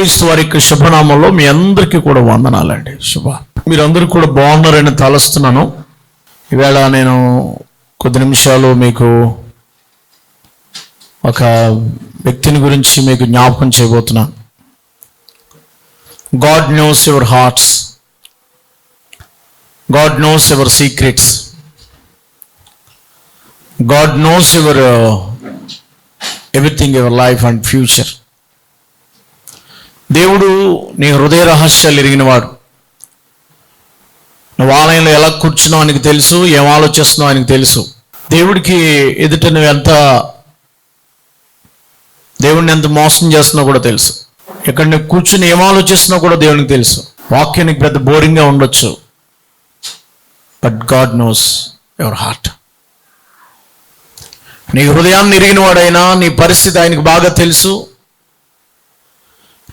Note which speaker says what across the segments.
Speaker 1: యేసుక్రీస్తు వారి యొక్క శుభనామంలో మీ అందరికీ కూడా వందనాలండి. శుభ. మీరందరూ కూడా బాగున్నారని తలస్తున్నాను. ఈవేళ నేను కొద్ది నిమిషాలు మీకు ఒక వ్యక్తిని గురించి మీకు జ్ఞాపకం చేయబోతున్నాను God knows your hearts God knows your secrets God knows your everything your life and future దేవుడు నీ హృదయ రహస్యాలు ఎరిగినవాడు. నువ్వు ఆలయంలో ఎలా కూర్చున్నావు ఆయనకు తెలుసు ఏం ఆలోచిస్తున్నావు ఆయనకు తెలుసు. దేవుడికి ఎదుట నువ్వు ఎంత దేవుడిని ఎంత మోసం చేస్తున్నావు కూడా తెలుసు. ఇక్కడ నువ్వు కూర్చుని ఏం ఆలోచిస్తున్నావు కూడా దేవునికి తెలుసు. వాక్యం నీకు పెద్ద బోరింగ్గా ఉండొచ్చు. But God knows your heart నీ హృదయాన్ని ఎరిగిన వాడైనా నీ పరిస్థితి ఆయనకు బాగా తెలుసు.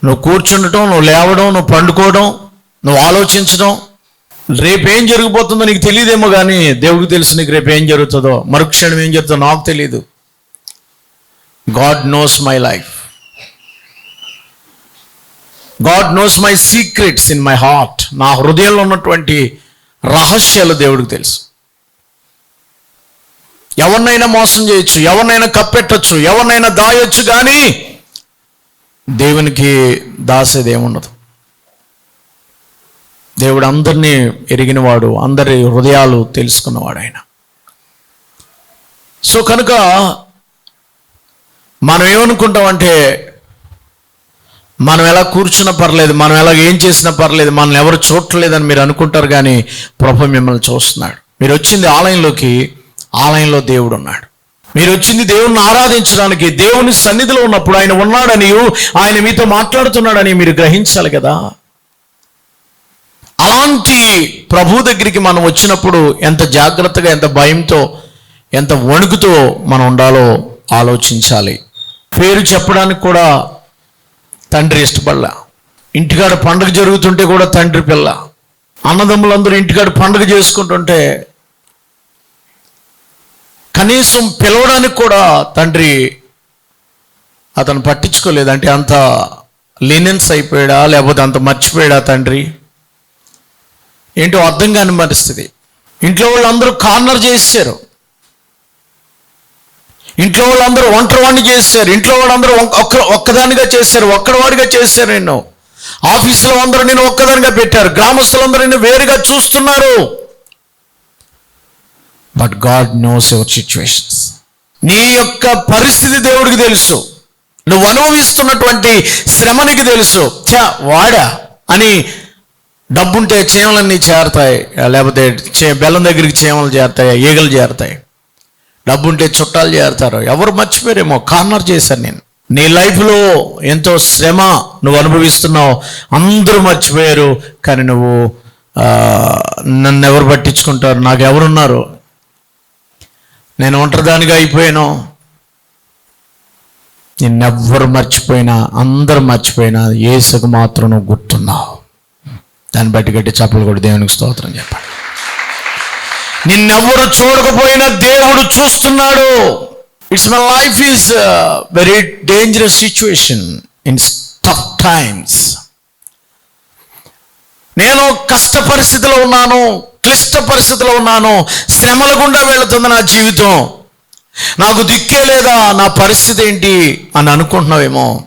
Speaker 1: నువ్వు కూర్చుండటం నువ్వు లేవడం నువ్వు పండుకోవడం నువ్వు ఆలోచించడం. రేపేం జరిగిపోతుందో నీకు తెలియదేమో కానీ దేవుడికి తెలుసు నీకు రేపు ఏం జరుగుతుందో. మరుక్షణం ఏం జరుగుతుందో నాకు తెలియదు God knows my life. God knows my secrets in my heart. నా హృదయంలో ఉన్నటువంటి రహస్యాలు దేవుడికి తెలుసు. ఎవరినైనా మోసం చేయొచ్చు ఎవరినైనా కప్పెట్టచ్చు ఎవరినైనా దాయొచ్చు కానీ దేవునికి దాసేది ఏముండదు దేవుడు అందరినీ ఎరిగినవాడు అందరి హృదయాలు తెలుసుకున్నవాడు ఆయన సో కనుక మనం ఏమనుకుంటామంటే మనం ఎలా కూర్చున్నా పర్లేదు మనం ఎలా ఏం చేసినా పర్లేదు మనం ఎవరు చూడట్లేదని మీరు అనుకుంటారు కానీ ప్రభు మిమ్మల్ని చూస్తున్నాడు. మీరు వచ్చింది ఆలయంలోకి ఆలయంలో దేవుడు ఉన్నాడు మీరు వచ్చింది దేవుణ్ణి ఆరాధించడానికి దేవుని సన్నిధిలో ఉన్నప్పుడు ఆయన ఉన్నాడని ఆయన మీతో మాట్లాడుతున్నాడని మీరు గ్రహించాలి కదా. అలాంటి ప్రభు దగ్గరికి మనం వచ్చినప్పుడు ఎంత జాగ్రత్తగా ఎంత భయంతో ఎంత వణుకుతో మనం ఉండాలో ఆలోచించాలి. పేరు చెప్పడానికి కూడా తండ్రి ఇష్టపడలా. ఇంటికాడ పండుగ జరుగుతుంటే కూడా తండ్రి పిల్ల. అన్నదమ్ములందరూ ఇంటికాడ పండుగ చేసుకుంటుంటే కనీసం పిలవడానికి కూడా తండ్రి అతను పట్టించుకోలేదంటే అంత లీనెన్స్ అయిపోయాడా? లేకపోతే అంత మర్చిపోయాడా తండ్రి? ఏంటో అర్థం కాని పరిస్థితి. ఇంట్లో వాళ్ళందరూ కార్నర్ చేశారు ఇంట్లో వాళ్ళందరూ ఒంటరి వాడిని చేశారు ఇంట్లో వాళ్ళందరూ ఒక్క ఒక్కదానిగా చేశారు ఒక్కడవాడిగా చేశారు నిన్ను. ఆఫీసులో అందరూ నేను ఒక్కదానిగా పెట్టారు. గ్రామస్తులందరూ నిన్ను వేరుగా చూస్తున్నారు. But God knows your situations నీ యొక్క పరిస్థితి దేవుడికి తెలుసు. నువ్వు అనుభవిస్తున్నటువంటి శ్రమనికి తెలుసు. చా వాడా అని డబ్బుంటే చీమలన్నీ చేరతాయి లేకపోతే చే బెల్లం దగ్గరికి చీమలు చేరతాయి ఈగలు చేరతాయి. డబ్బుంటే చుట్టాలు చేరతారు. ఎవరు మర్చిపోయారేమో కార్నర్ చేశాను నేను. నీ లైఫ్లో ఎంతో శ్రమ నువ్వు అనుభవిస్తున్నావు అందరూ మర్చిపోయారు. కానీ నువ్వు నన్ను ఎవరు పట్టించుకుంటారు? నాకు ఎవరున్నారు? నేను ఒంటరిదానిగా అయిపోయాను. నిన్నెవ్వరు మర్చిపోయినా అందరు మర్చిపోయినా ఏసుకు మాత్రం నువ్వు గుర్తున్నావు. దాన్ని బట్టి గట్టి చప్పలు కూడా దేవునికి స్తోత్రం చెప్పాడు. నిన్నెవ్వరు చూడకపోయినా దేవుడు చూస్తున్నాడు. It's my life is very dangerous situation in tough times నేను కష్ట పరిస్థితిలో ఉన్నాను. క్లిష్ట పరిస్థితిలో ఉన్నాను. శ్రమల గుండా వెళుతుంది నా జీవితం. నాకు దిక్కే లేదా నా పరిస్థితి ఏంటి అని అనుకుంటున్నావేమో.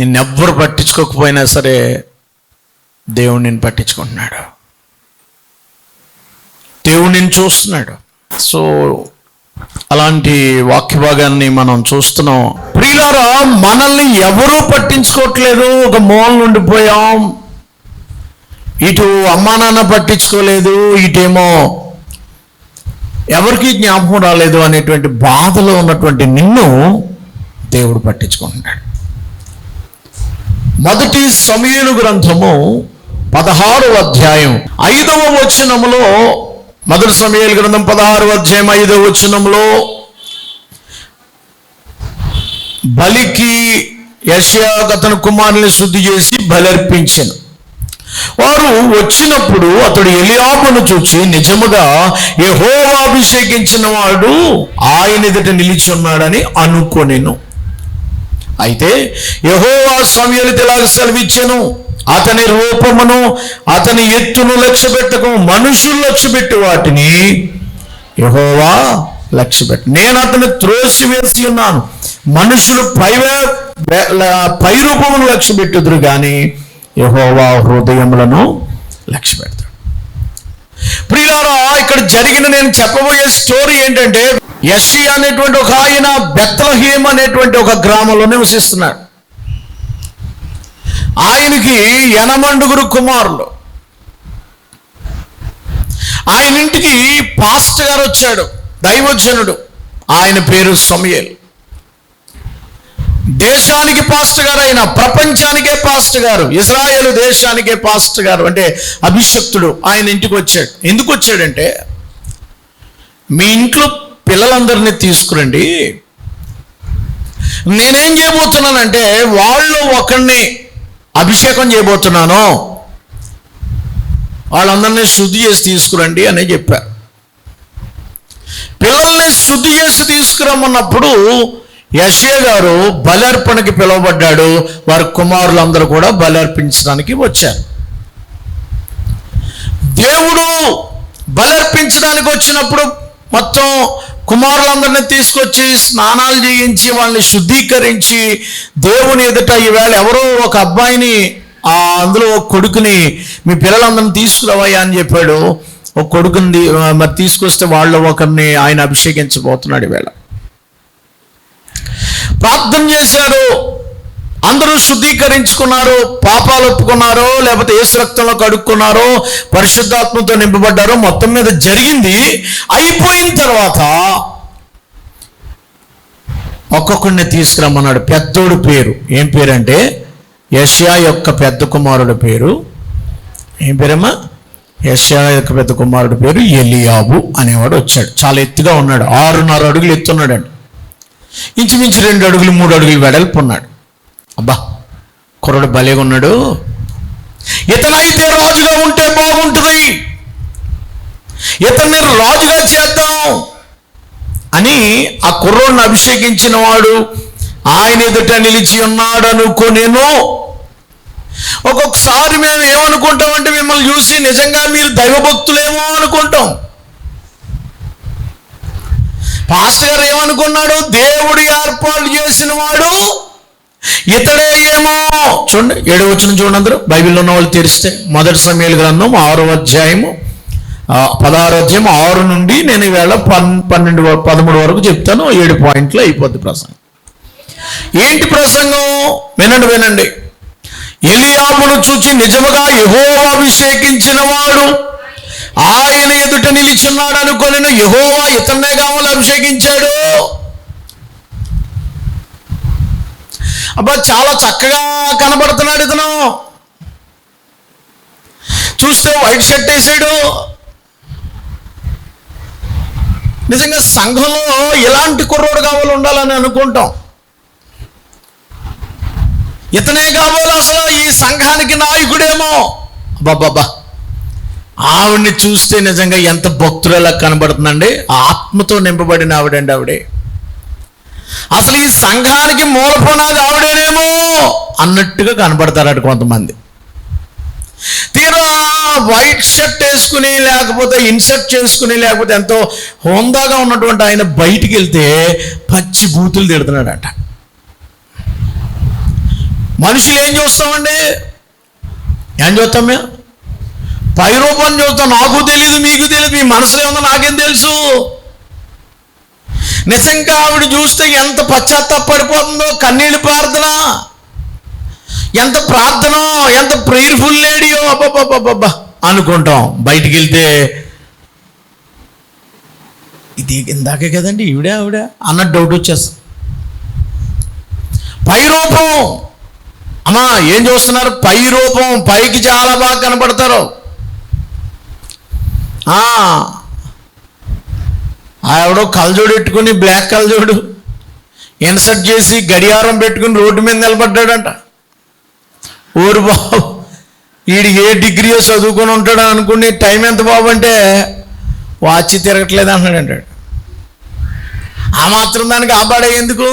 Speaker 1: నిన్నెవ్వరు పట్టించుకోకపోయినా సరే దేవుడు నిన్ను పట్టించుకుంటున్నాడు. దేవుడు నిన్ను చూస్తున్నాడు. సో అలాంటి వాక్య భాగాన్ని మనం చూస్తున్నాం. ప్రియులారా మనల్ని ఎవరూ పట్టించుకోవట్లేదు. ఒక మూల నుండిపోయాం ఇటు అమ్మా నాన్న పట్టించుకోలేదు ఇటేమో ఎవరికి జ్ఞాపకం రాలేదు అనేటువంటి బాధలో ఉన్నటువంటి నిన్ను దేవుడు పట్టించుకుంటున్నాడు. మొదటి సమయలు గ్రంథము పదహారు అధ్యాయం ఐదవ వచనములో మొదటి సమయాల గ్రంథం పదహారు అధ్యాయం ఐదవ వచనంలో బలికి యశయా అతని కుమారుని శుద్ధి చేసి బలర్పించాను. వారు వచ్చినప్పుడు అతడు ఎలియాబును చూచి నిజముగా యహోవా అభిషేకించిన వాడు ఆయన ఎదుట నిలిచి ఉన్నాడని అనుకొనెను. అయితే యహోవా సమయాలు తెలాగ సెలవిచ్చాను. అతని రూపమును అతని ఎత్తును లక్ష్య పెట్టకు మనుషులు లక్ష్య పెట్టి వాటిని యహోవా లక్ష్య పెట్టు నేను అతని త్రోసి వేసి ఉన్నాను. మనుషులు పై పై రూపమును లక్ష్య పెట్టుదురు కానీ యహోవా హృదయములను లక్ష్య పెడతాడు ప్రియులారా ఇక్కడ జరిగిన నేను చెప్పబోయే స్టోరీ ఏంటంటే ఎస్సీ అనేటువంటి ఒక ఆయన బెత్తలహీమ్ అనేటువంటి ఒక గ్రామంలో నివసిస్తున్నాడు. ఆయనకి ఎనమండుగురు కుమారులు. ఆయన ఇంటికి పాస్ట్ గారు వచ్చాడు దైవజనుడు. ఆయన పేరు సమయలు. దేశానికి పాస్ట్ గారు అయిన ప్రపంచానికే పాస్ట్ గారు ఇజ్రాయేల్ దేశానికే పాస్ట్ గారు అంటే అభిషక్తుడు ఆయన ఇంటికి వచ్చాడు. ఎందుకు వచ్చాడంటే మీ ఇంట్లో పిల్లలందరినీ తీసుకురండి. నేనేం చేయబోతున్నానంటే వాళ్ళు ఒకరిని అభిషేకం చేయబోతున్నాను. వాళ్ళందరినీ శుద్ధి చేసి తీసుకురండి అని చెప్పారు పిల్లల్ని శుద్ధి చేసి తీసుకురమ్మన్నప్పుడు యశే గారు బలర్పణకి పిలువబడ్డాడు. వారి కుమారులందరూ కూడా బలర్పించడానికి వచ్చారు. దేవుడు బలర్పించడానికి వచ్చినప్పుడు మొత్తం కుమారులందరినీ తీసుకొచ్చి స్నానాలు చేయించి వాళ్ళని శుద్ధీకరించి దేవుని ఎదుట ఈవేళ ఎవరో ఒక అబ్బాయిని ఆ అందులో ఒక కొడుకుని మీ పిల్లలందరిని తీసుకురావయ్యా అని చెప్పాడు. ఒక కొడుకుని మరి తీసుకొస్తే వాళ్ళు ఒకరిని ఆయన అభిషేకించబోతున్నాడు ఈవేళ. ప్రార్థన చేశారు. అందరూ శుద్ధీకరించుకున్నారు పాపాలు ఒప్పుకున్నారో లేకపోతే ఏసు రక్తంలో కడుక్కున్నారో పరిశుద్ధాత్మతో నింపబడ్డారో మొత్తం మీద జరిగింది. అయిపోయిన తర్వాత ఒక్కొక్కడిని తీసుకురమ్మన్నాడు. పెద్దోడు పేరు. ఏం పేరు అంటే యష్యా యొక్క పెద్ద కుమారుడు పేరు. ఏం పేరమ్మా? యష్యా యొక్క పెద్ద కుమారుడు పేరు ఎలియాబు అనేవాడు వచ్చాడు. చాలా ఎత్తుగా ఉన్నాడు. ఆరున్నర అడుగులు ఎత్తున్నాడండి. ఇంచుమించు రెండు అడుగులు మూడు అడుగులు వెడల్పు ఉన్నాడు అబ్బా కుర్రడు భలేగా ఉన్నాడు. ఇతనైతే రాజుగా ఉంటే బాగుంటుంది. ఇతన్ని రాజుగా చేద్దాం అని ఆ కుర్రోడిని అభిషేకించిన వాడు ఆయన ఎదుట నిలిచి ఉన్నాడు అనుకోనేను. ఒక్కొక్కసారి మేము ఏమనుకుంటామంటే మిమ్మల్ని చూసి నిజంగా మీరు దైవభక్తులేమో అనుకుంటాం. పాస్టర్ గారు ఏమనుకున్నాడు? దేవుడు ఏర్పాటు చేసిన వాడు ఇతడే ఏమో చూడండి ఏడో వచ్చిన చూడండి అందరూ. బైబిల్లో ఉన్న వాళ్ళు తెరిస్తే మొదటి సమయాల గ్రంథం ఆరో అధ్యాయము ఆ, అధ్యాయం ఆరు నుండి నేను ఈవేళ పన్ పన్నెండు పదమూడు వరకు చెప్తాను. ఏడు పాయింట్లు అయిపోద్ది ప్రసంగం. ఏంటి ప్రసంగం? వినండి వినండి. ఎలియాబును చూచి నిజముగా యెహోవా అభిషేకించిన వాడు ఆయన ఎదుట నిలిచున్నాడు అనుకొని యహోవా ఇతన్నే కావాలి అభిషేకించాడు. అబ్బా చాలా చక్కగా కనబడుతున్నాడు ఇతను. చూస్తే వైట్ షర్ట్ వేసాడు. నిజంగా సంఘంలో ఎలాంటి కుర్రోడు కావాలి ఉండాలని అనుకుంటాం. ఇతనే కావాలి అసలు ఈ సంఘానికి నాయకుడేమో. బాబాబా ఆవిడ్ని చూస్తే నిజంగా ఎంత భక్తులలా కనబడుతుందండి? ఆత్మతో నింపబడిన ఆవిడండి ఆవిడే. అసలు ఈ సంఘానికి మూలపునాది ఆవిడేనేమో అన్నట్టుగా కనబడతారట కొంతమంది. తీరా వైట్ షర్ట్ వేసుకుని లేకపోతే ఇన్సర్ట్ చేసుకుని లేకపోతే ఎంతో హోందాగా ఉన్నటువంటి ఆయన బయటికి వెళ్తే పచ్చి బూతులు తిడుతున్నాడట. మనుషులు ఏం చూస్తామండి? ఏం చూస్తాం మేము? పై రూపం చూస్తాం నాకు తెలియదు మీకు తెలియదు మీ మనసులో ఉందో నాకేం తెలుసు? నిజంగా ఆవిడ చూస్తే ఎంత పశ్చాత్తాపడిపోతుందో కన్నీళ్ళు ప్రార్థన. ఎంత ప్రార్థన ఎంత ప్రేయర్ఫుల్ లేడియో అబ్బబ్బబ్బబ్బా అనుకుంటాం. బయటికి వెళ్తే ఇది ఇందాకే కదండి ఈవిడే ఆవిడ అన్న డౌట్ వచ్చేస్తుంది. పై రూపం అమ్మా ఏం చూస్తున్నారు? పై రూపం పైకి చాలా బాగా కనపడతారు. ఆ, ఆవిడ కలజోడు పెట్టుకుని బ్లాక్ కలజోడు ఇన్సర్ట్ చేసి గడియారం పెట్టుకుని రోడ్డు మీద నిలబడ్డాడంట. ఊరు బాబు వీడు ఏ డిగ్రీయో చదువుకొని ఉంటాడు అనుకుని టైం ఎంత బాబు అంటే వాచ్ తిరగట్లేదు అంటున్నాడు అంటాడు. ఆ మాత్రం దానికి ఆపాడే ఎందుకు?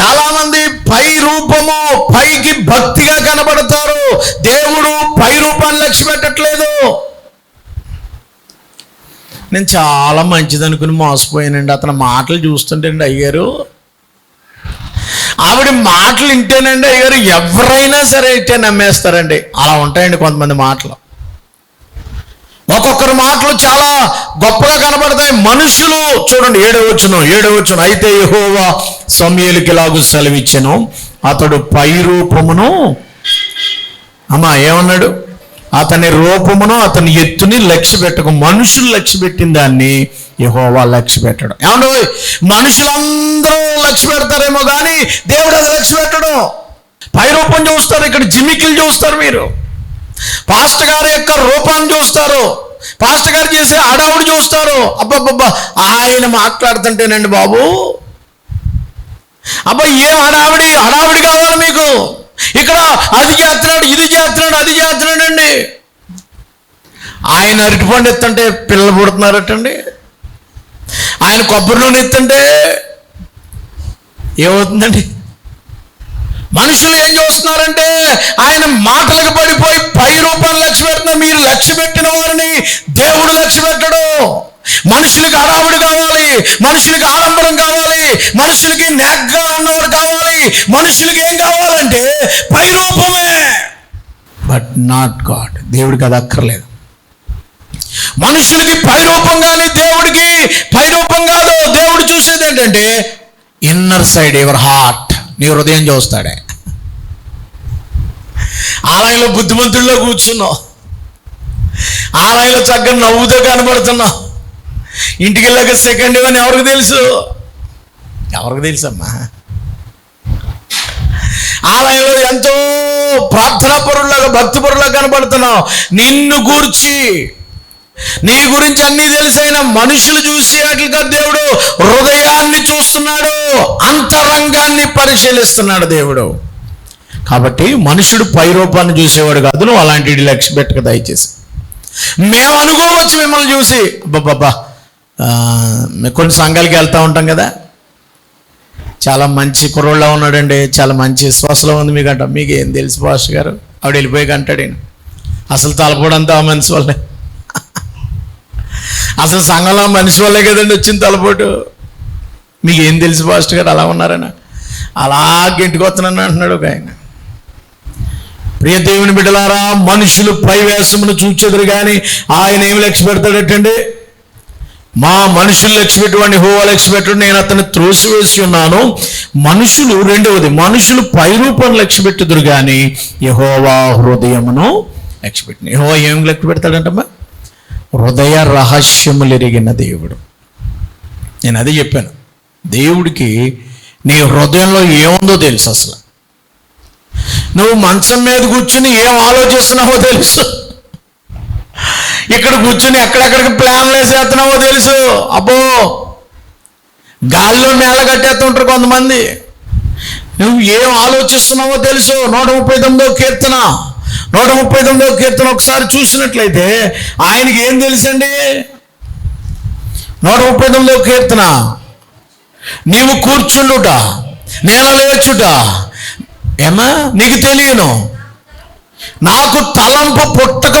Speaker 1: చాలామంది పై రూపము పైకి భక్తిగా కనబడతారు. దేవుడు పై రూపాన్ని లక్ష్య పెట్టట్లేదు నేను చాలా మంచిది అనుకుని మోసపోయానండి. అతని మాటలు చూస్తుంటేండి అయ్యారు ఆవిడ మాటలు వింటేనండి అయ్యారు ఎవరైనా సరే ఇట్టే నమ్మేస్తారండి. అలా ఉంటాయండి కొంతమంది మాటలు. ఒక్కొక్కరి మాటలు చాలా గొప్పగా కనబడతాయి. మనుషులు చూడండి ఏడవచ్చును ఏడవచ్చును అయితే యహోవా సమయలకి లాగు సెలవిచ్చాను. అతడు పై రూపమును అమ్మా ఏమన్నాడు? అతని రూపమును అతని ఎత్తుని లక్ష్య పెట్టకు. మనుషులు లక్ష్య పెట్టిన దాన్ని యహోవా లక్ష్య పెట్టడం. ఏమంటే మనుషులందరూ లక్ష్య పెడతారేమో కానీ దేవుడు అది లక్ష్య పెట్టడం. పై రూపం చూస్తారు ఇక్కడ జిమికిలు చూస్తారు మీరు. పాస్టర్ గారి యొక్క రూపాన్ని చూస్తారు. పాస్టర్ గారు చేసే అడావుడు చూస్తారు. అబ్బబ్బబ్బా ఆయన మాట్లాడుతుంటేనండి బాబు. అబ్బా ఏం హడావిడి హడావిడి కావాలి మీకు. ఇక్కడ అది చేస్తున్నాడు ఇది చేస్తున్నాడు అది చేస్తున్నాడండి. ఆయన అరటిపండు ఎత్తుంటే పిల్లలు పుడుతున్నారటండి. ఆయన కొబ్బరి నూనె ఎత్తుంటే ఏమవుతుందండి? మనుషులు ఏం చూస్తున్నారంటే ఆయన మాటలకు పడిపోయి పై రూపం లక్ష్య పెడుతున్నా మీరు లక్ష్య పెట్టిన వారిని దేవుడు లక్ష్య పెట్టడు మనుషులకి హడావుడు కావాలి మనుషులకి ఆడంబరం కావాలి మనుషులకి నెగ్గా ఉన్నవారు కావాలి మనుషులకి ఏం కావాలంటే పై రూపమే బట్ నాట్ గాడ్ దేవుడికి అది అక్కర్లేదు. మనుషులకి పై రూపం కానీ దేవుడికి పై రూపం కాదు. దేవుడు చూసేది ఏంటంటే ఇన్నర్ సైడ్ యువర్ హార్ట్ నీ హృదయం చూస్తాడే. ఆలయంలో బుద్ధిమంతుల్లో కూర్చున్నావు. ఆలయంలో చక్కగా నవ్వుతో కనబడుతున్నావు. ఇంటికి వెళ్ళాక సెకండ్ ఇవన్నీ ఎవరికి తెలుసు? ఎవరికి తెలుసమ్మా? ఆలయంలో ఎంతో ప్రార్థనా పరులాగా భక్తి పరులాగా కనబడుతున్నావు. నిన్ను గూర్చి నీ గురించి అన్ని తెలిసైన మనుషులు చూసి అట్లుగా దేవుడు హృదయాన్ని చూస్తున్నాడు అంతరంగాన్ని పరిశీలిస్తున్నాడు దేవుడు. కాబట్టి మనుషుడు పై రూపాన్ని చూసేవాడు కాదు నువ్వు అలాంటి లక్ష్య పెట్టక దయచేసి. మేము అనుకోవచ్చు మిమ్మల్ని చూసి అబ్బాబ్బా కొన్ని సంఘాలకి వెళ్తూ ఉంటాం కదా. చాలా మంచి కుర్రోళ్ళ ఉన్నాడండి. చాలా మంచి శ్వాసలో ఉంది మీకు అంట మీకు ఏం తెలుసు భాష గారు? ఆవిడ వెళ్ళిపోయాక అంటాడు ఈయన. అసలు తలపోడంతా ఆ మనిషి వల్లే. అసలు సంఘంలో మనిషి వల్లే కదండి వచ్చింది తలపోటు. మీకు ఏం తెలుసు పాస్టర్ గారు? అలా ఉన్నారని. అలా గెంటుకొస్తున్నాను అంటున్నాడు ఒక ఆయన. ప్రియ దేవుని బిడ్డలారా మనుషులు పై చూచెదురు కానీ ఆయన ఏమి లక్ష్య పెడతాడటండి మా మనుషులు లక్ష్య పెట్టుకోండి హోవా లక్ష్య పెట్టు నేను అతన్ని త్రోసివేసి ఉన్నాను. మనుషులు రెండవది మనుషులు పై రూపం లక్ష్య పెట్టుదురు కానీ యహోవా హృదయమును లక్ష్య పెట్టిన యహోవా ఏం లక్ష్య పెడతాడంటమ్మా హృదయ రహస్యములు ఎరిగిన దేవుడు. నేను అదే చెప్పాను. దేవుడికి నీ హృదయంలో ఏముందో తెలుసు అసలు. నువ్వు మంచం మీద కూర్చుని ఏం ఆలోచిస్తున్నావో తెలుసు. ఇక్కడ కూర్చుని ఎక్కడెక్కడికి ప్లాన్లు వేసేస్తున్నావో తెలుసు. అబ్బో గాల్లో నేల కట్టేస్తుంటారు కొంతమంది. నువ్వు ఏం ఆలోచిస్తున్నావో తెలుసు. నూట ముప్పై తొమ్మిదో కీర్తన. నూట ముప్పై తొమ్మిదో కీర్తన ఒకసారి చూసినట్లయితే ఆయనకి ఏం తెలుసండి? నూట ముప్పై తొమ్మిదో కీర్తన. నీవు కూర్చుండుట నేల లేచుట. ఏమా నీకు తెలియను. నాకు తలంపు పుట్టక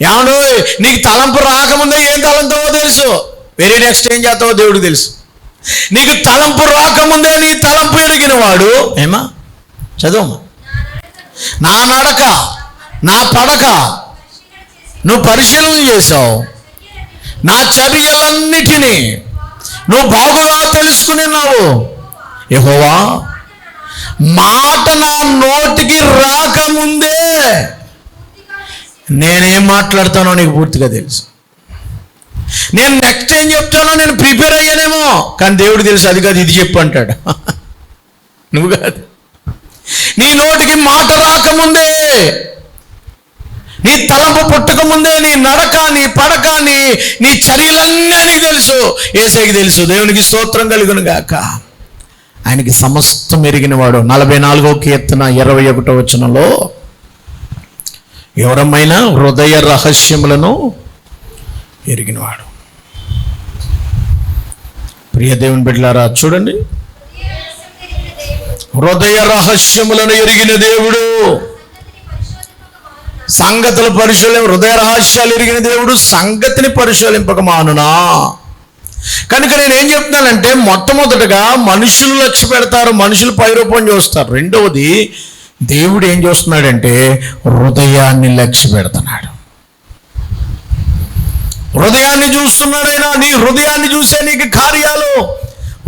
Speaker 1: ముందే నీకు తలంపు రాకముందే ఏం తలంతావో తెలుసు. వెరీ నెక్స్ట్ ఏం చేస్తావో దేవుడికి తెలుసు. నీకు తలంపు రాకముందే నీ తలంపు ఎరిగిన వాడు ఏమా? చదువు నా నడక నా పడక నువ్వు పరిశీలన చేసావు నా చర్యలన్నిటినీ నువ్వు బాగుగా తెలుసుకునేనావు యహోవా మాట నా నోటికి రాకముందే నేనేం మాట్లాడతానో నీకు పూర్తిగా తెలుసు. నేను నెక్స్ట్ ఏం చెప్తానో నేను ప్రిపేర్ అయ్యానేమో. కానీ దేవుడు తెలుసు అది కాదు ఇది చెప్పు అంటాడు. నువ్వు కాదు. నీ నోటికి మాట రాకముందే నీ తలంపు పుట్టకముందే నీ నడక నీ పడక నీ నీ చర్యలన్నీ ఆయనకి తెలుసు. ఏసైకి తెలుసు దేవునికి స్తోత్రం కలుగును గాక. ఆయనకి సమస్తం ఎరిగిన వాడు నలభై నాలుగో కీర్తన ఇరవై ఒకటో వచనంలో ఎవరమైనా హృదయ రహస్యములను ఎరిగినవాడు. ప్రియ దేవుని బిడ్డలారా చూడండి. హృదయ రహస్యములను ఎరిగిన దేవుడు సంగతులు పరిశీలన హృదయ రహస్యాలు ఎరిగిన దేవుడు సంగతిని పరిశీలింపక మానునా. కనుక నేను ఏం చెప్తున్నానంటే మొట్టమొదటగా మనుషులు లక్ష్య పెడతారు మనుషులు పైరూపం చూస్తారు. రెండవది దేవుడు ఏం చేస్తున్నాడంటే హృదయాన్ని లక్ష్య పెడుతున్నాడు హృదయాన్ని చూస్తున్నాడైనా నీ హృదయాన్ని చూసే నీకు కార్యాలు.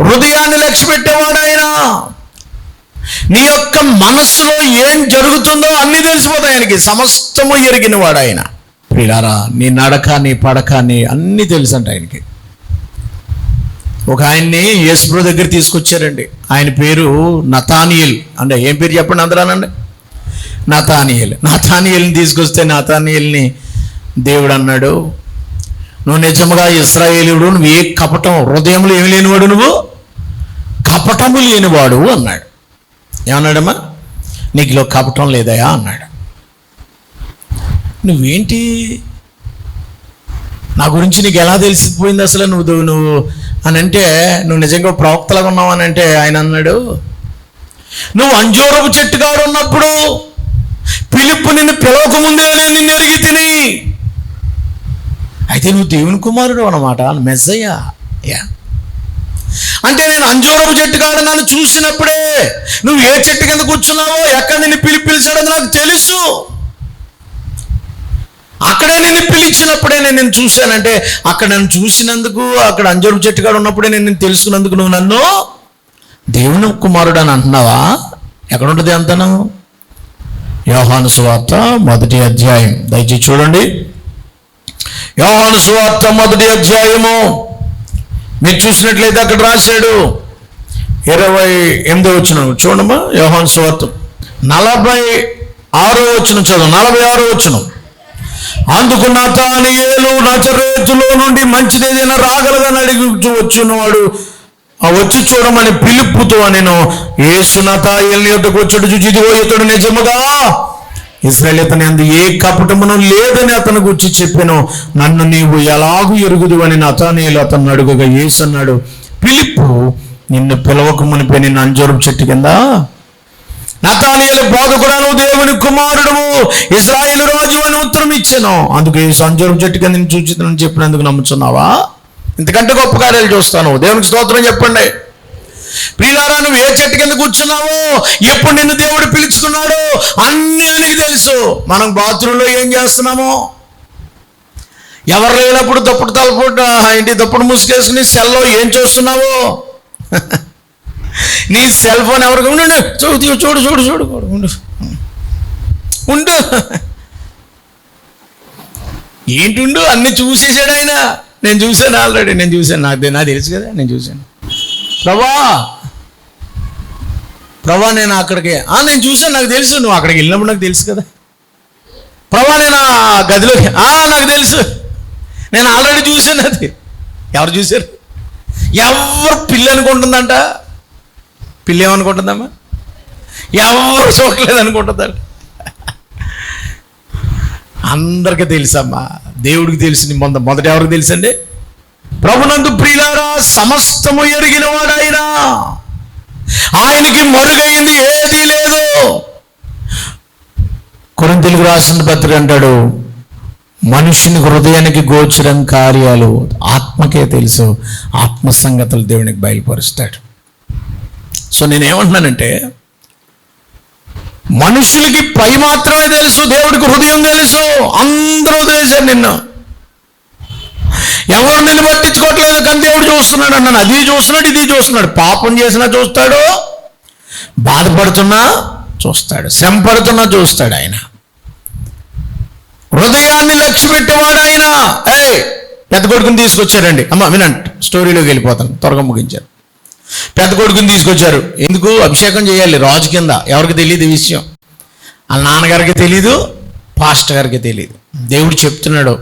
Speaker 1: హృదయాన్ని లక్ష్య పెట్టేవాడైనా నీ యొక్క మనస్సులో ఏం జరుగుతుందో అన్నీ తెలిసిపోతాయి ఆయనకి. సమస్తము ఎరిగిన వాడు ఆయన ప్రియారా నీ నడక నీ పడక నీ అన్నీ తెలుసు అంట ఆయనకి. ఒక ఆయన్ని యేసుప్రభు దగ్గర తీసుకొచ్చారండి. ఆయన పేరు నతానియల్. అంటే ఏం పేరు చెప్పండి అందరానండి నతానియల్. నతానియల్ని తీసుకొస్తే నతానియల్ని దేవుడు అన్నాడు నువ్వు నిజముగా ఇస్రాయేలుడు నువ్వు ఏ కపటం హృదయంలో ఏమి లేనివాడు నువ్వు? కపటము లేనివాడు అన్నాడు. ఏమన్నాడమ్మా? నీకులో కపటం లేదయా? అన్నాడు. నువ్వేంటి నా గురించి నీకు ఎలా తెలిసిపోయింది అసలు? నువ్వు నువ్వు అని అంటే నువ్వు నిజంగా ప్రవక్తలాగా ఉన్నావు అని అంటే ఆయన అన్నాడు. నువ్వు అంజూరపు చెట్టుగాడు ఉన్నప్పుడు పిలుపు నిన్ను పిలవకముందే నేను నిన్ను ఎరిగి తిని. అయితే నువ్వు దేవుని కుమారుడు అనమాట మెస్సయ్యా. యా. అంటే నేను అంజూరపు చెట్టు కాడ నన్ను చూసినప్పుడే నువ్వు ఏ చెట్టు కింద కూర్చున్నావో ఎక్కడ నిన్ను పిలిపి పిలిచాడో నాకు తెలుసు. అక్కడే నేను పిలిచినప్పుడే నేను నిన్ను చూశానంటే అక్కడ నన్ను చూసినందుకు అక్కడ అంజూరపు చెట్టు కాడ ఉన్నప్పుడే నేను నిన్ను తెలుసుకున్నందుకు నువ్వు నన్ను దేవుని కుమారుడు అని అంటున్నావా? ఎక్కడుంటుంది అంతను? యోహాను సువార్త మొదటి అధ్యాయం. దయచేసి చూడండి. యోహాను సువార్త మొదటి అధ్యాయము. మీరు చూసినట్లయితే అక్కడ రాశాడు. ఇరవై ఎనిమిదో వచ్చిన చూడమ్మా యోహాను సువార్త. నలభై ఆరో వచ్చిన చదువు. నలభై ఆరో వచ్చినాం అందుకు నతానియేలు నచరేతులో నుండి మంచిదేదైనా రాగలదని అడిగి వచ్చినవాడు. ఆ వచ్చి చూడమని పిలుపుతో నేను ఏసు నతాయేల్ని యొద్దకు వచ్చాడు. చూచి ఇదిగో ఇతడు నిజముగా ఇస్రాయల్ అతని అందు ఏ కపటమును లేదని అతను గుర్చి చెప్పాను. నన్ను నీవు ఎలాగూ ఎరుగుదు అని నతానేలు అతను అడుగుగా ఏసన్నాడు అన్నాడు పిలుపు నిన్ను పిలవక మునిపే నిన్ను అంజూరపు చెట్టు కింద నతానియలు బోధకుడను దేవుని కుమారుడు ఇస్రాయిల్ రాజు అని ఉత్తరం ఇచ్చాను. అందుకే ఈ సంజోరం చెట్టు కింద నేను సూచితనని చెప్పినందుకు నమ్ముతున్నావా ఇంతకంటే గొప్ప కార్యాలు చూస్తాను. దేవునికి స్తోత్రం చెప్పండి. ప్రియులారా నువ్వు ఏ చెట్టు కింద కూర్చున్నావు? ఎప్పుడు నిన్ను దేవుడు పిలుచుకున్నాడు? అన్ని ఆయనకి తెలుసు. మనం బాత్రూంలో ఏం చేస్తున్నామో? ఎవరు లేనప్పుడు దప్పుడు తలపుట ఏంటి దప్పుడు ముసుగేసుకుని సెల్లో ఏం చూస్తున్నావో? నీ సెల్ ఫోన్ ఎవరికి ఉండు చూడు చూడు చూడు చూడు. ఉండు. ఉండు. ఏంటి ఉండు? అన్ని చూసేసాడు ఆయన. నేను చూశాను ఆల్రెడీ. నేను చూశాను. నాకు నాకు తెలుసు కదా నేను చూశాను. ప్రభా! ప్రభా నేను అక్కడికి ఆ నేను చూశాను. నాకు తెలుసు. నువ్వు అక్కడికి వెళ్ళినప్పుడు నాకు తెలుసు కదా. ప్రభా నేను ఆ గదిలోకి ఆ నాకు తెలుసు. నేను ఆల్రెడీ చూశాను అది. ఎవరు చూశారు? ఎవరు పిల్లి అనుకుంటుందంట పిల్లి ఏమనుకుంటుందమ్మా ఎవరు చూడలేదు అనుకుంటుందండి అందరికీ తెలుసమ్మా దేవుడికి తెలిసింది మొద మొదట ఎవరికి తెలుసండి ప్రభునందు ప్రియులారా సమస్తము ఎరిగిన వాడాయన ఆయనకి మరుగైంది ఏదీ లేదు. కొరింతలకు రాసిన పత్రిక అంటాడు మనుషుని హృదయానికి గోచరం కార్యాలు ఆత్మకే తెలుసు ఆత్మ సంగతులు దేవునికి బయలుపరుస్తాడు. సో నేనేమంటున్నానంటే మనుషులకి పై మాత్రమే తెలుసు దేవుడికి హృదయం తెలుసు అందరూ వదిలేశారు నిన్ను. ఎవరు నిన్ను పట్టించుకోవట్లేదు కానీ దేవుడు చూస్తున్నాడు అన్నాను అది చూస్తున్నాడు ఇది చూస్తున్నాడు. పాపం చేసినా చూస్తాడు బాధపడుతున్నా చూస్తాడు. శ్రమ పడుతున్నా చూస్తాడు ఆయన. హృదయాన్ని లక్ష్య పెట్టేవాడు ఆయన. ఏ పెద్ద కొడుకుని తీసుకొచ్చారండి. అమ్మ వినండి స్టోరీలోకి వెళ్ళిపోతాను. త్వరగా ముగించారు పెద్ద కొడుకుని తీసుకొచ్చారు. ఎందుకు? అభిషేకం చేయాలి. రాజు కింద. ఎవరికి తెలియదు ఈ విషయం. వాళ్ళ నాన్నగారికి తెలీదు పాస్టర్ గారికి తెలియదు దేవుడు చెప్తున్నాడు.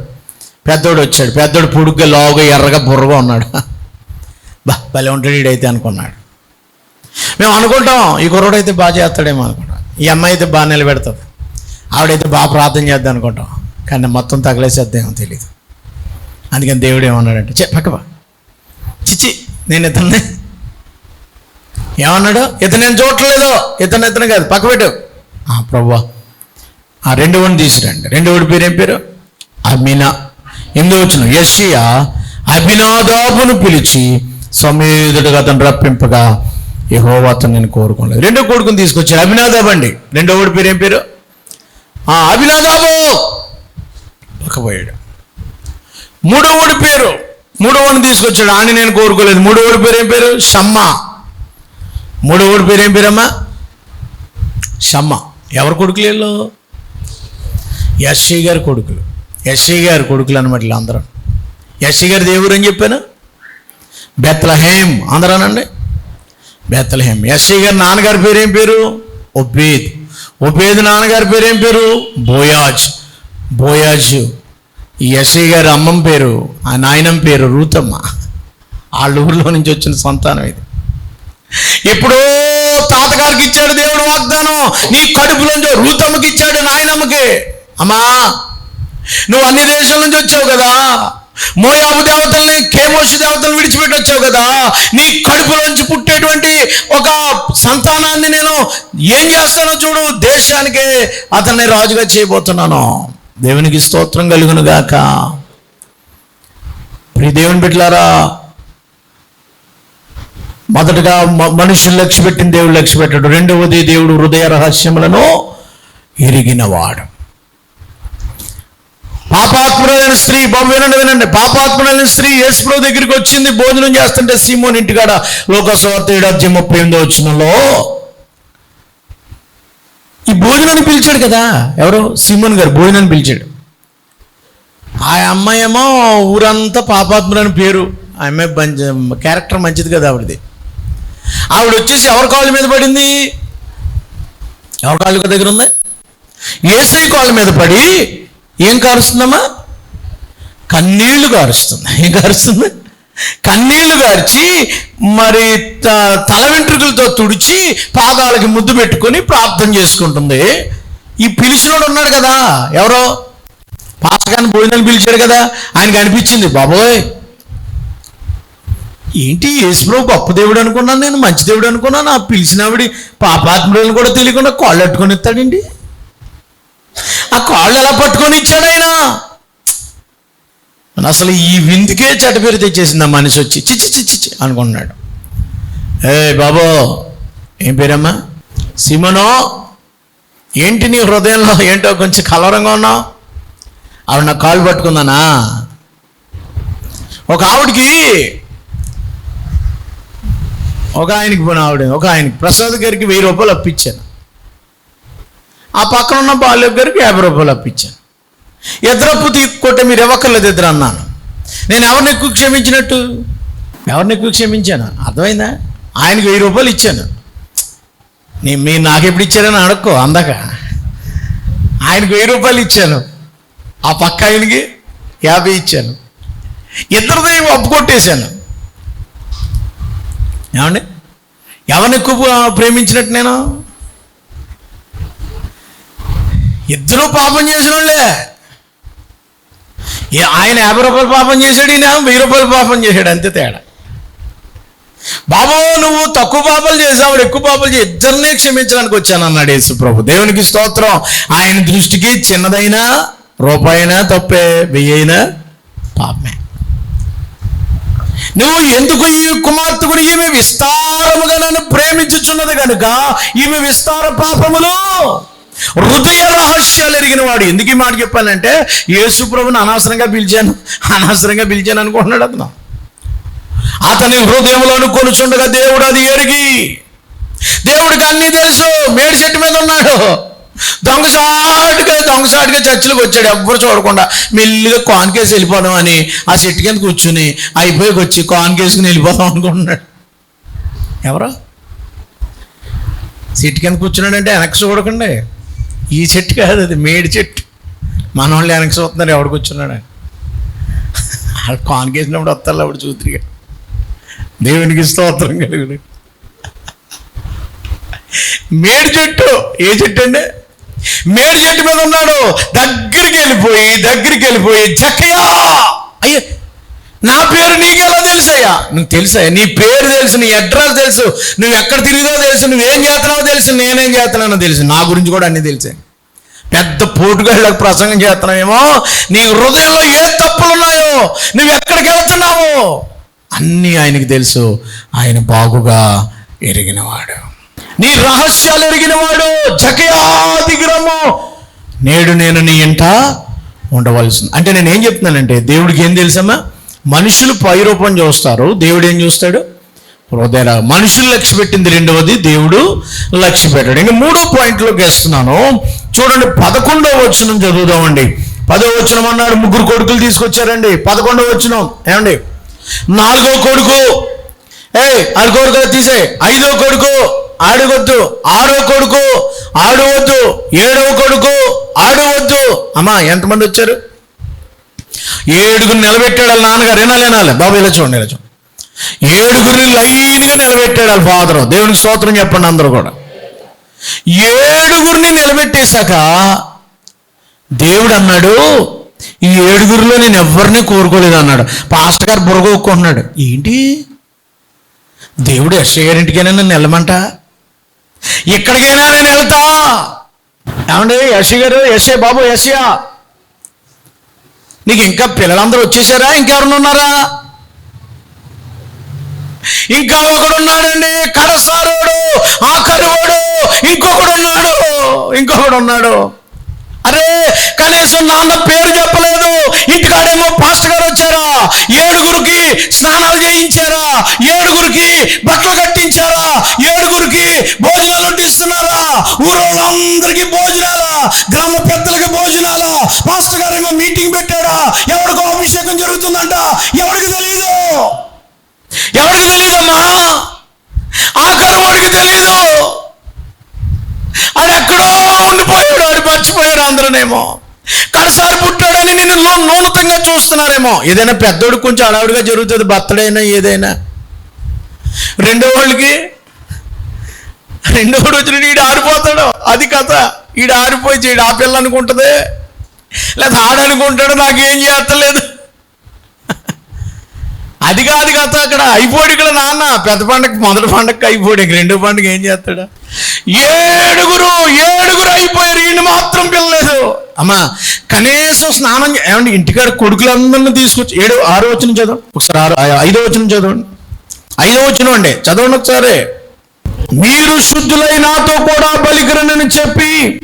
Speaker 1: పెద్దోడు వచ్చాడు. పెద్దోడు పొడుగ్గా లావుగా ఎర్రగా బుర్రగా ఉన్నాడు. బా భలే ఉంటాడు ఈడైతే అనుకున్నాడు. మేము అనుకుంటాం ఈ కుర్రోడు అయితే బాగా చేస్తాడేమో అనుకుంటాం. ఈ అమ్మాయి అయితే బాగా నిలబెడుతుంది ఆవిడైతే బాగా ప్రార్థన చేద్దాం అనుకుంటాం. కానీ మొత్తం తగలేసేద్దేమో తెలియదు అందుకని దేవుడు ఏమన్నాడంటే చె పక్కవా చిచ్చి నేను ఇతన్ని ఏమన్నాడు? ఇతను నేను చూడట్లేదు. ఇతను ఇతను కాదు. పక్క పెట్టు. ఆ రెండు ఆ తీసిరండి తీసుకురండి. రెండవడి పేరు ఏం పేరు? అమినా ఎందుకు వచ్చిన యషియా అభినాదాబును పిలిచి సమేదుడుగా అతను రప్పింపగా యహోవా అతను నేను కోరుకోలేదు. రెండో కొడుకుని తీసుకొచ్చారు అభినాదాబ్ అండి. రెండోవాడి పేరు ఏం పేరు? ఆ అభినాదాబు! పక్కపోయాడు. మూడోవాడి పేరు. మూడోవాడిని తీసుకొచ్చాడు. అని నేను కోరుకోలేదు. మూడోవాడి పేరు ఏం పేరు? షమ్మ. మూడో పేరు పేరేం పేరమ్మా? షమ్మ ఎవరు కొడుకులు వీళ్ళు? యశ్ఐ గారి కొడుకులు. యశ్ఐ గారి కొడుకులు అనమాట వీళ్ళందరూ యశ్ఐ గారి దేవుడు అని చెప్పాను? బెత్తలహేం అందరానండి? బెత్తలహేం యశ్ఐ గారి నాన్నగారి పేరేం పేరు? ఒబేద్. ఒబేద్ నాన్నగారి పేరేం పేరు? బోయాజ్. బోయాజ్. ఈ గారి అమ్మం పేరు ఆ నాయనం పేరు రూతమ్మ. వాళ్ళ ఊర్లో నుంచి వచ్చిన సంతానం ఇది. ఎప్పుడో తాతగారికి ఇచ్చాడు దేవుడు వాగ్దానం. నీ కడుపులోంచి రూతమ్మకి ఇచ్చాడు నాయనమ్మకి. అమ్మా నువ్వు అన్ని దేశాల నుంచి వచ్చావు కదా. మోయాబు దేవతల్ని కేమోషి దేవతలను విడిచిపెట్టి వచ్చావు కదా. నీ కడుపులోంచి పుట్టేటువంటి ఒక సంతానాన్ని నేను ఏం చేస్తానో చూడు దేశానికి అతన్ని రాజుగా చేయబోతున్నాను. దేవునికి స్తోత్రం కలుగును గాక. ప్రియ దేవుని బిడ్డలారా మొదటగా మ- మనుషులు లక్ష్య పెట్టిన దేవుడు లక్ష్య పెట్టాడు రెండవది దేవుడు హృదయ రహస్యములను ఎరిగినవాడు. పాపాత్ముడైన స్త్రీ వినండి వినండి. పాపాత్ముడైన స్త్రీ యేసుప్రభు దగ్గరికి వచ్చింది భోజనం చేస్తుంటే సీమోన్ ఇంటికాడ లోకస్వార్త ఏడాది ముప్పై ఎనిమిదో వచ్చినలో ఈ భోజనాన్ని పిలిచాడు కదా. ఎవరు? సీమోన్ గారు భోజనాన్ని పిలిచాడు. ఆ అమ్మాయి ఏమో ఊరంతా పాపాత్ముడని పేరు. ఆ అమ్మాయి మంచి క్యారెక్టర్ మంచిది కదా ఆవిడది. ఆవిడ వచ్చేసి ఎవరి కాళ్ళ మీద పడింది? ఎవరి కాళ్ళ దగ్గర ఉంది? ఏసై కాళ్ళ మీద పడి ఏం కారుస్తుందమ్మా? కన్నీళ్ళు కారుస్తుంది. ఏం కారుస్తుంది? కన్నీళ్ళు గార్చి మరి త- తల వెంట్రుకలతో తుడిచి పాదాలకి ముద్దు పెట్టుకొని ప్రార్థన చేసుకుంటుంది. ఈ పిలిచినోడు ఉన్నాడు కదా. ఎవరో? పాస్టర్గాని భోజనాలు పిలిచాడు కదా. ఆయనకి అనిపించింది బాబోయ్ ఏంటి యేసుప్రభు గొప్ప దేవుడు అనుకున్నాను నేను మంచి దేవుడు అనుకున్నాను ఆ పిలిచినవిడి పాపాత్ములను కూడా తెలియకుండా కాళ్ళు పట్టుకొని ఇస్తాడండి ఆ కాళ్ళు ఎలా పట్టుకొని ఇచ్చాడు ఆయన? అసలు ఈ విందుకే చెడ్డ తెచ్చేసింది ఆ మనిషి వచ్చి చిచ్చి చిచ్చి చిచ్చి అనుకున్నాడు. ఏ బాబో ఏం పేరమ్మా? సిమనో ఏంటి నీ హృదయంలో ఏంటో కొంచెం కలవరంగా ఉన్నావు? ఆవిడ నా కాళ్ళు పట్టుకుందానా? ఒక ఆవిడికి ఒక ఆయనకి పోయిన ఆవిడ ఒక ఆయనకి. ప్రసాద్ గారికి వెయ్యి రూపాయలు అప్పించాను ఆ పక్కన ఉన్న బాల్య గారికి యాభై రూపాయలు అప్పించాను ఇద్దరు అప్పు మీరు ఇవ్వక్కర్లేదు ఇద్దరు అన్నాను. నేను ఎవరిని ఎక్కువ క్షమించినట్టు? ఎవరిని ఎక్కువ క్షమించాను? అర్థమైందా? ఆయనకి వెయ్యి రూపాయలు ఇచ్చాను. నేను మీరు నాకు ఎప్పుడు ఇచ్చారని అడక్కో అందాక. ఆయనకు వెయ్యి రూపాయలు ఇచ్చాను. ఆ పక్క ఆయనకి యాభై ఇచ్చాను. ఇద్దరిది అప్పు కొట్టేశాను ఏమండి? ఎవరిని ఎక్కువ ప్రేమించినట్టు నేను? ఇద్దరు పాపం చేసిన వాళ్ళే ఏ- ఆయన యాభై రూపాయలు పాపం చేశాడు ఈయన వెయ్యి రూపాయలు పాపం చేశాడు అంతే తేడా. బాబు నువ్వు తక్కువ పాపలు చేసావు ఎక్కువ పాపలు చేసి ఇద్దరినే క్షమించడానికి వచ్చాను అన్నాడు యేసు ప్రభు దేవునికి స్తోత్రం. ఆయన దృష్టికి చిన్నదైనా రూపాయినా తప్పే వెయ్యైనా పాపమే. నువ్వు ఎందుకు ఈ కుమార్తె కూడా ఈమె విస్తారముగా నన్ను ప్రేమించుచున్నది కనుక? ఈమె విస్తార పాపములు. హృదయ రహస్యాలు ఎరిగిన వాడు. ఎందుకు ఈ మాట చెప్పానంటే యేసు ప్రభుని అనవసరంగా పిలిచాను. అనవసరంగా పిలిచాను అనుకుంటున్నాడు అతను. అతని హృదయంలో కొనుచుండగా దేవుడు అది ఎరిగి దేవుడికి అన్నీ తెలుసు. మేడి చెట్టు మీద ఉన్నాడు. దొంగసాటుగా దొంగసాటుగా చర్చిలకు వచ్చాడు. ఎవ్వరు చూడకుండా మెల్లిగా కాన్కేసి వెళ్ళిపోదాం అని ఆ చెట్టు కింద కూర్చుని అయిపోయి వచ్చి కాన్కేసుకుని వెళ్ళిపోదాం అనుకుంటున్నాడు. ఎవరు? చెట్టు కింద కూర్చున్నాడంటే వెనక్కి చూడకండి. ఈ చెట్టు కాదు అది మేడి చెట్టు. మన వాళ్ళు వెనక్కి చూస్తున్నారు ఎవడు కూర్చున్నాడు? వాళ్ళు కాన్కేసినప్పుడు వస్తారు అప్పుడు చూతురిగా దేవునికి స్తోత్రం కలుగుడు మేడి చెట్టు ఏ చెట్టు అండి? మేడి చెట్టు మీద ఉన్నాడు. దగ్గరికి వెళ్ళిపోయి దగ్గరికి వెళ్ళిపోయి చక్కయా అయ్యే నా పేరు నీకెలా తెలుసయ్యా? నువ్వు తెలుసా నీ పేరు తెలుసు నీ అడ్రస్ తెలుసు నువ్వు ఎక్కడ తిరిగిదో తెలుసు నువ్వేం చేస్తున్నావో తెలుసు నేనేం చేస్తున్నానో తెలుసు. నా గురించి కూడా అన్నీ తెలుసే. పెద్ద పోటుగాళ్ళకు ప్రసంగం చేస్తున్నావేమో? నీ హృదయంలో ఏ తప్పులు ఉన్నాయో నువ్వు ఎక్కడికి వెళ్తున్నావు? అన్నీ ఆయనకి తెలుసు. ఆయన బాగుగా ఎరిగినవాడు. నీ రహస్యాలు ఎరిగినవాడు జకయాదిగ్రము నేడు నేను నీ ఇంట ఉండవలసింది అంటే నేను ఏం చెప్తున్నానంటే దేవుడికి ఏం తెలుసమ్మా? మనుషులు పైరూపం చూస్తారు. దేవుడు ఏం చూస్తాడు? హృదయ మనుషులు లక్ష్య పెట్టింది రెండవది దేవుడు లక్ష్య పెట్టాడు. ఇంకా మూడో పాయింట్లోకి వేస్తున్నాను. చూడండి పదకొండవ వచనం చదువుదామండి. పదో వచనం అన్నాడు ముగ్గురు కొడుకులు తీసుకొచ్చారండి. పదకొండవ వచనం ఏమండి? నాలుగో కొడుకు. ఏ ఆడు కొడుకు తీసే ఐదో కొడుకు. ఆడవద్దు ఆరో కొడుకు ఆడవద్దు ఏడవ కొడుకు ఆడవద్దు. అమ్మా ఎంతమంది వచ్చారు? ఏడుగురు నిలబెట్టాడు వాళ్ళ నాన్నగారు. వినాలి ఏనాలి? బాబు ఇలా చూడండి ఇలా చూడండి. ఏడుగురిని లైన్గా నిలబెట్టాడు వాళ్ళ ఫాదరు. దేవునికి స్తోత్రం చెప్పండి అందరూ కూడా. ఏడుగురిని నిలబెట్టేశాక దేవుడు అన్నాడు ఈ ఏడుగురిలో నేను ఎవరిని కోరుకోలేదు అన్నాడు. పాస్టర్ గారు బుర్రగొక్కున్నాడు ఏంటి? దేవుడు ఎస్ఐ గారింటికైనా నన్ను వెళ్ళమంటా? ఎక్కడికైనా నేను వెళ్తా. ఏమండి యశి గారు ఎస్ఏ బాబు యశయా. నీకు ఇంకా పిల్లలందరూ వచ్చేసారా? ఇంకెవరన్నా ఉన్నారా? ఇంకా ఒకడు ఉన్నాడండి ఆ కరువుడు ఇంకొకడు ఉన్నాడు ఇంకొకడు ఉన్నాడు అరే కనీసం నాన్న పేరు చెప్పలేదు. ఇంటికాడేమో పాస్టర్ గారు వచ్చారా? ఏడుగురికి స్నానాలు చేయించారా? ఏడుగురికి బట్టలు కట్టించారా? ఏడుగురికి భోజనాలు వడ్డిస్తున్నారా ఊరోళ్ళందరికీ భోజనాలా? గ్రామ పెద్దలకి భోజనాలా? పాస్టర్ గారు ఏమో మీటింగ్ పెట్టాడా? ఎవరికో అభిషేకం జరుగుతుందంట? ఎవరికి తెలియదు ఎవరికి తెలియదమ్మా ఆఖరి వాడికి తెలియదు అది ఎక్కడో ఉండిపోయాడు ఆడు మర్చిపోయాడు అందరూనేమో. కడసారి పుట్టాడని నిన్ను లో నూనతంగా చూస్తున్నారేమో. ఏదైనా పెద్దోడు కొంచెం అడావుడిగా జరుగుతుంది బర్త్డేనా ఏదైనా. రెండో వాళ్ళకి రెండో వాడు ఈడు ఆడిపోతాడు అది కథ. ఈడు ఆడిపోయి ఈడు ఆ పిల్ల అనుకుంటుంది. లేదా ఆడనుకుంటాడు నాకేం చేస్తలేదు. అది కాదు కదా అక్కడ. అయిపోయాడు ఇక్కడ నాన్న. పెద్ద పండగ మొదటి పండగకి అయిపోయాడు. ఇంక రెండో పండుగ ఏం చేస్తాడు? ఏడుగురు ఏడుగురు అయిపోయారు. ఈయన మాత్రం పిల్లలేదు. అమ్మా కనీసం స్నానం ఏమండి ఇంటికాడ కొడుకులందరినీ తీసుకొచ్చి ఏడు ఆరో వచ్చిన చదవండి ఒకసారి ఆరు ఐదో వచ్చిన చదవండి. ఐదో వచ్చిన అండి. చదవండి ఒకసారి. మీరు శుద్ధులై నాతో కూడా బలికరనని చెప్పి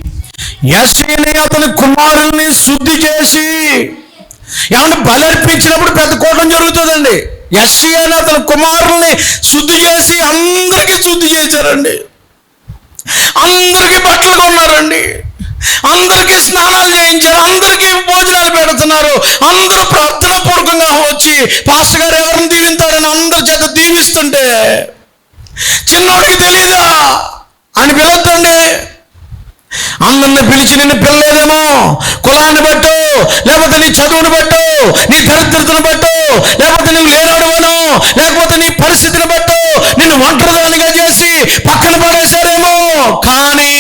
Speaker 1: యశ్విని అతని కుమారుల్ని శుద్ధి చేసి ఏమంటే బలి అర్పించినప్పుడు పెద్ద కూటం జరుగుతుందండి. యశ్వి అని అతని కుమారుల్ని శుద్ధి చేసి అందరికీ శుద్ధి చేశారండి. అందరికీ బట్టలు కొన్నారండి. అందరికీ స్నానాలు చేయించారు. అందరికీ భోజనాలు పెడుతున్నారు. అందరూ ప్రార్థన పూర్వకంగా వచ్చి పాస్టర్ గారు ఎవరిని దీవింతారని అందరి చేత దీవిస్తుంటే చిన్నోడికి తెలీదా? అని పిలవద్దండి. అందరిని పిలిచి నిన్ను పిల్లలేదేమో? కులాన్ని బట్టు లేకపోతే నీ చదువును బట్టు నీ దరిద్రతను బట్టు లేకపోతే నువ్వు లేనాడువను లేకపోతే నీ పరిస్థితిని బట్టు నిన్ను ఒంటరిదానిగా చేసి పక్కన పడేశారేమో కానీ